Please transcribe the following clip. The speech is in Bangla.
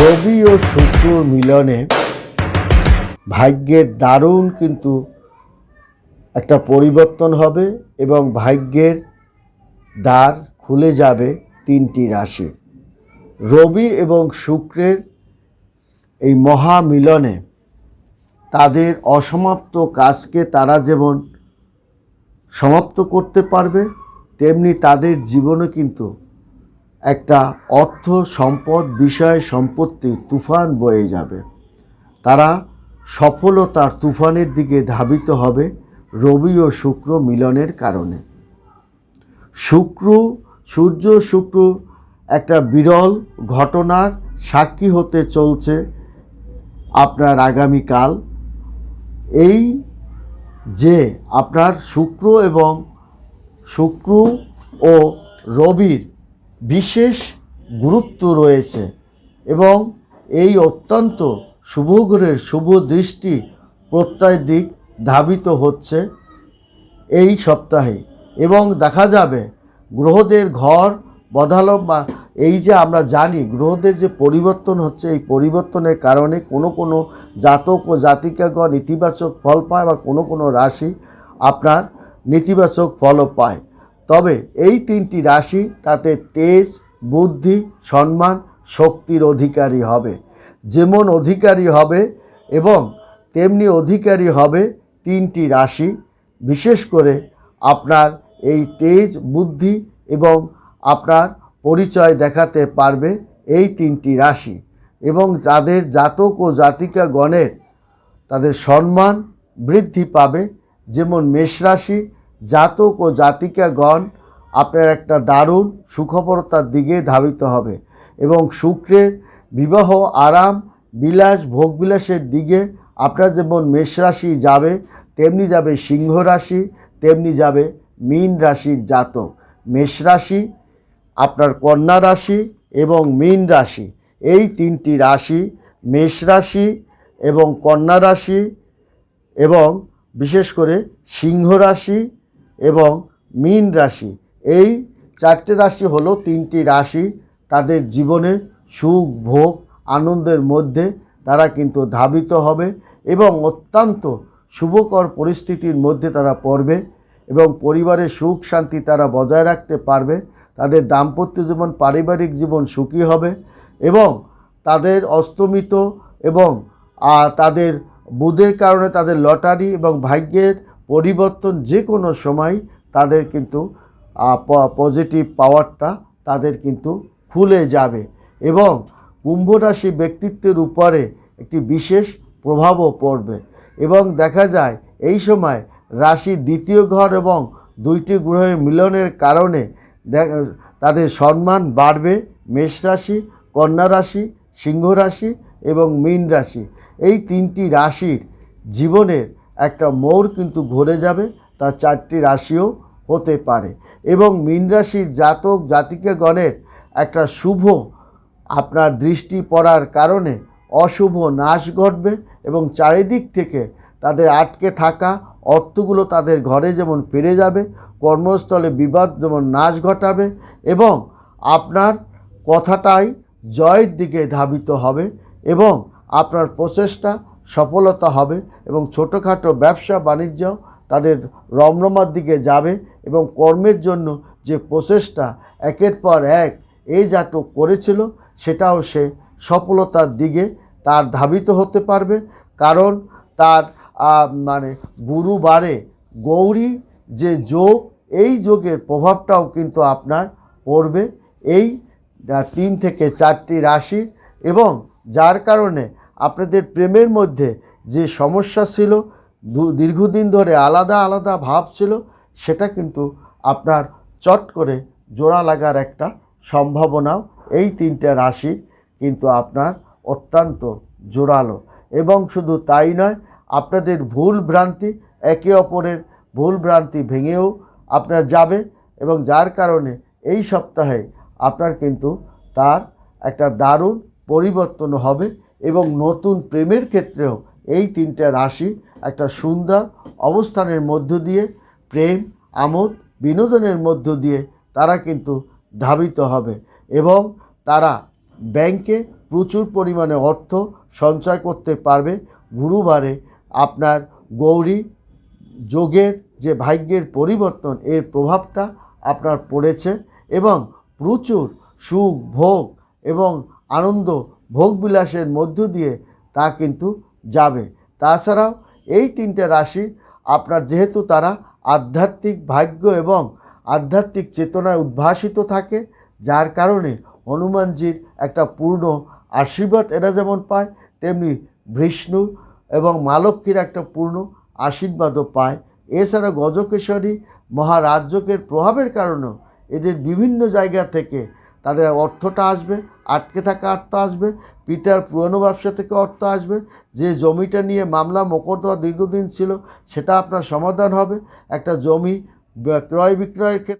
রবি ও শুক্র মিলনে ভাগ্যের দারুণ কিন্তু একটা পরিবর্তন হবে এবং ভাগ্যের দ্বার খুলে যাবে তিনটি রাশি। রবি এবং শুক্রের এই মহামিলনে তাদের অসমাপ্ত কাজকে তারা যেমন সমাপ্ত করতে পারবে, তেমনি তাদের জীবনে কিন্তু একটা অর্থ সম্পদ বিষয় সম্পত্তি তুফান বয়ে যাবে। তারা সফলতার তুফানের দিকে ধাবিত হবে রবি ও শুক্র মিলনের কারণে। শুক্র, সূর্য শুক্র একটা বিরল ঘটনার সাক্ষী হতে চলছে আপনার আগামীকাল। এই যে আপনার শুক্র এবং শুক্র ও রবির বিশেষ গুরুত্ব রয়েছে এবং এই অত্যন্ত শুভগ্রহের শুভ দৃষ্টি প্রত্যয় দিক ধাবিত হচ্ছে এই সপ্তাহে। এবং দেখা যাবে গ্রহদের ঘর বদলানো বা এই যে আমরা জানি গ্রহদের যে পরিবর্তন হচ্ছে, এই পরিবর্তনের কারণে কোনো কোনো জাতক ও জাতিকাগণ ইতিবাচক ফল পায় বা কোনো কোনো রাশি আপনার নেতিবাচক ফলও পায়। তবে এই তিনটি রাশি তাতে তেজ, বুদ্ধি, সম্মান, শক্তির অধিকারী হবে। যেমন অধিকারী হবে এবং তেমনি অধিকারী হবে তিনটি রাশি। বিশেষ করে আপনার এই তেজ, বুদ্ধি এবং আপনার পরিচয় দেখাতে পারবে এই তিনটি রাশি এবং যাদের জাতক ও জাতিকা গণের তাদের সম্মান বৃদ্ধি পাবে। যেমন মেষ রাশি জাতক ও জাতিকাগণ আপনার একটা দারুণ সুখবরতার দিকে ধাবিত হবে এবং শুক্রের বিবাহ আরাম, বিলাস, ভোগবিলাসের দিকে আপনার যেমন মেষ রাশি যাবে, তেমনি যাবে সিংহ রাশি, তেমনি যাবে মীন রাশির জাতক। মেষ রাশি আপনার কন্যা রাশি এবং মীন রাশি, এই তিনটি রাশি মেষ রাশি এবং কন্যা রাশি এবং বিশেষ করে সিংহ রাশি এবং মীন রাশি। এই চারটে রাশি হলো তিনটি রাশি। তাদের জীবনের সুখ, ভোগ, আনন্দের মধ্যে তারা কিন্তু ধাবিত হবে এবং অত্যন্ত শুভকর পরিস্থিতির মধ্যে তারা পড়বে এবং পরিবারের সুখ, শান্তি তারা বজায় রাখতে পারবে। তাদের দাম্পত্য জীবন, পারিবারিক জীবন সুখী হবে এবং তাদের অস্তমিত এবং তাদের বুধের কারণে তাদের লটারি এবং ভাগ্যের পরিবর্তন যে কোনো সময় তাদের কিন্তু পজিটিভ পাওয়ারটা তাদের কিন্তু খুলে যাবে এবং কুম্ভ রাশি ব্যক্তিত্বের উপরে একটি বিশেষ প্রভাবও পড়বে। এবং দেখা যায় এই সময় রাশির দ্বিতীয় ঘর এবং দুইটি গ্রহের মিলনের কারণে তাদের সম্মান বাড়বে। মেষ রাশি, কন্যা রাশি, সিংহ রাশি এবং মীন রাশি। এই তিনটি রাশির জীবনের একটা মোর কিন্তু ঘুরে যাবে, তার চারটি রাশিও হতে পারে। এবং মীন রাশির জাতক জাতিকাগণের একটা শুভ, আপনার দৃষ্টি পড়ার কারণে অশুভ নাশ ঘটবে এবং চারিদিক থেকে তাদের আটকে থাকা অর্থগুলো তাদের ঘরে যেমন ফিরে যাবে, কর্মস্থলে বিবাদ যেমন নাশ ঘটাবে এবং আপনার কথাটাই জয়ের দিকে ধাবিত হবে এবং আপনার প্রচেষ্টা সফলতা হবে এবং ছোটোখাটো ব্যবসা বাণিজ্য তাদের রমরমার দিকে যাবে এবং কর্মের জন্য যে প্রচেষ্টা একের পর এক এই জাতক করেছিল, সেটাও সে সফলতার দিকে তার ধাবিত হতে পারবে। কারণ তার মানে গুরুবারে গৌরী যে যোগ, এই যোগের প্রভাবটাও কিন্তু আপনার পড়বে। এই তিন থেকে চারটি রাশি এবং যার কারণে আপনাদের প্রেমের মধ্যে যে সমস্যা ছিল দীর্ঘদিন ধরে আলাদা আলাদা ভাব ছিল, সেটা কিন্তু আপনার চট করে জোড়া লাগার একটা সম্ভাবনাও এই তিনটে রাশির কিন্তু আপনার অত্যন্ত জোরালো। এবং শুধু তাই নয়, আপনাদের ভুল ভ্রান্তি একে অপরের ভুল ভ্রান্তি ভেঙেও আপনার যাবে এবং যার কারণে এই সপ্তাহে আপনার কিন্তু তার একটা দারুণ পরিবর্তন হবে। এবং নতুন প্রেমের ক্ষেত্রেও এই তিনটে রাশি একটা সুন্দর অবস্থানের মধ্য দিয়ে প্রেম, আমোদ, বিনোদনের মধ্য দিয়ে তারা কিন্তু ধাবিত হবে এবং তারা ব্যাংকে প্রচুর পরিমাণে অর্থ সঞ্চয় করতে পারবে। গুরুবারে আপনার গৌরী যোগের যে ভাগ্যের পরিবর্তন, এর প্রভাবটা আপনার পড়েছে এবং প্রচুর সুখ, ভোগ এবং আনন্দ ভোগবিলাসের মধ্য দিয়ে তা কিন্তু যাবে। তাছাড়াও এই তিনটে রাশি আপনার যেহেতু তারা আধ্যাত্মিক ভাগ্য এবং আধ্যাত্মিক চেতনায় উদ্ভাসিত থাকে, যার কারণে হনুমানজির একটা পূর্ণ আশীর্বাদ এরা যেমন পায়, তেমনি বিষ্ণু এবং মা লক্ষ্মীর একটা পূর্ণ আশীর্বাদও পায়। এছাড়া গজকেশরী মহারাজ্যকের প্রভাবের কারণেও এদের বিভিন্ন জায়গা থেকে তাদের অর্থটা আসবে। আটকে থাকা অর্থ আসবে, পিতার পুরনো ব্যবসা থেকে অর্থ আসবে, যে জমিটা নিয়ে মামলা মোকদ্দমা দীর্ঘদিন ছিল, সেটা আপনার সমাধান হবে। একটা জমি ক্রয় বিক্রয়ের ক্ষেত্রে